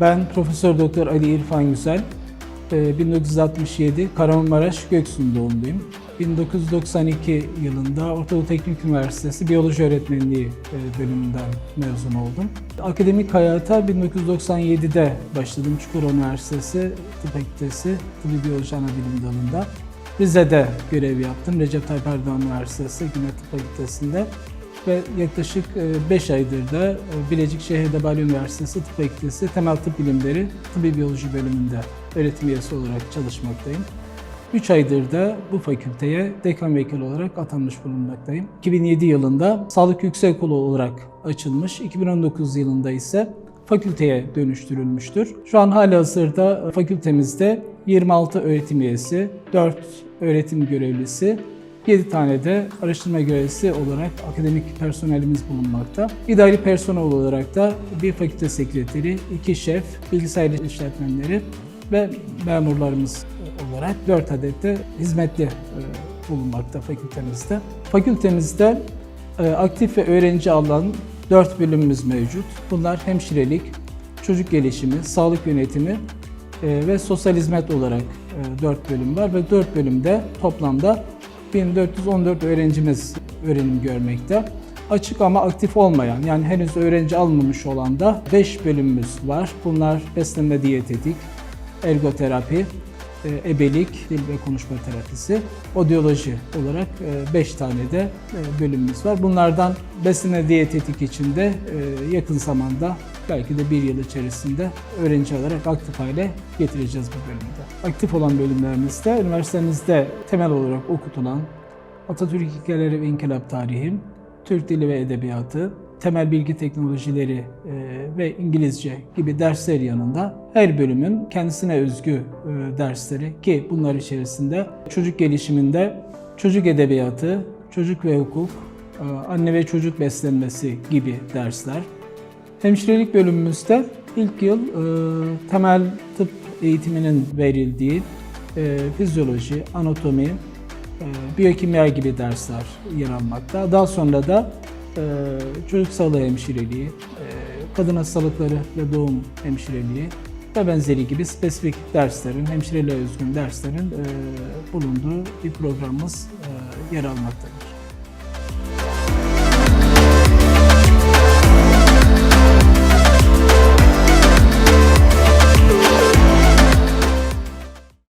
Ben Profesör Doktor Ali İrfan Güzel. Ee, 1967 Kahramanmaraş Göksun doğumluyum. 1992 yılında Ortadoğu Teknik Üniversitesi Biyoloji Öğretmenliği bölümünden mezun oldum. Akademik hayata 1997'de başladım Çukurova Üniversitesi Tıp Fakültesi Tıbbi Biyoloji Anabilim Dalı'nda. Rize'de görev yaptım. Recep Tayyip Erdoğan Üniversitesi yine Tıp Fakültesi'nde ve yaklaşık 5 aydır da e, Bilecik Şehir Edebali Üniversitesi Tıp Fakültesi Temel Tıp Bilimleri Tıbbi Biyoloji bölümünde öğretim üyesi olarak çalışmaktayım. 3 aydır da bu fakülteye dekan vekili olarak atanmış bulunmaktayım. 2007 yılında Sağlık Yüksekokulu olarak açılmış, 2019 yılında ise fakülteye dönüştürülmüştür. Şu an halihazırda fakültemizde 26 öğretim üyesi, 4 öğretim görevlisi, 7 tane de araştırma görevlisi olarak akademik personelimiz bulunmakta. İdari personel olarak da bir fakülte sekreteri, iki şef, bilgisayar işletmenleri ve memurlarımız olarak 4 adet de hizmetli e, bulunmakta fakültemizde. Fakültemizde e, aktif ve öğrenci alan 4 bölümümüz mevcut. Bunlar hemşirelik, çocuk gelişimi, sağlık yönetimi e, ve sosyal hizmet olarak 4 bölüm var ve 4 bölümde toplamda 1414 öğrencimiz öğrenim görmekte. Açık ama aktif olmayan yani henüz öğrenci almamış olan da 5 bölümümüz var. Bunlar beslenme diyetetik, ergoterapi, e, ebelik, dil ve konuşma terapisi, odyoloji olarak 5 tane de e, bölümümüz var. Bunlardan beslenme diyetetik için de e, yakın zamanda belki de bir yıl içerisinde öğrenci olarak aktif hale getireceğiz bu bölümde. Aktif olan bölümlerimizde üniversitemizde temel olarak okutulan Atatürk hikayeleri ve inkılap tarihi, Türk dili ve edebiyatı, temel bilgi teknolojileri e, ve İngilizce gibi dersler yanında her bölümün kendisine özgü e, dersleri ki bunlar içerisinde çocuk gelişiminde çocuk edebiyatı, çocuk ve hukuk, e, anne ve çocuk beslenmesi gibi dersler. Hemşirelik bölümümüzde ilk yıl e, temel tıp eğitiminin verildiği e, fizyoloji, anatomi, e, biyokimya gibi dersler yer almakta. Daha sonra da e, çocuk sağlığı hemşireliği, e, kadın hastalıkları ve doğum hemşireliği ve benzeri gibi spesifik derslerin, hemşireliğe özgün derslerin e, bulunduğu bir programımız e, yer almaktadır.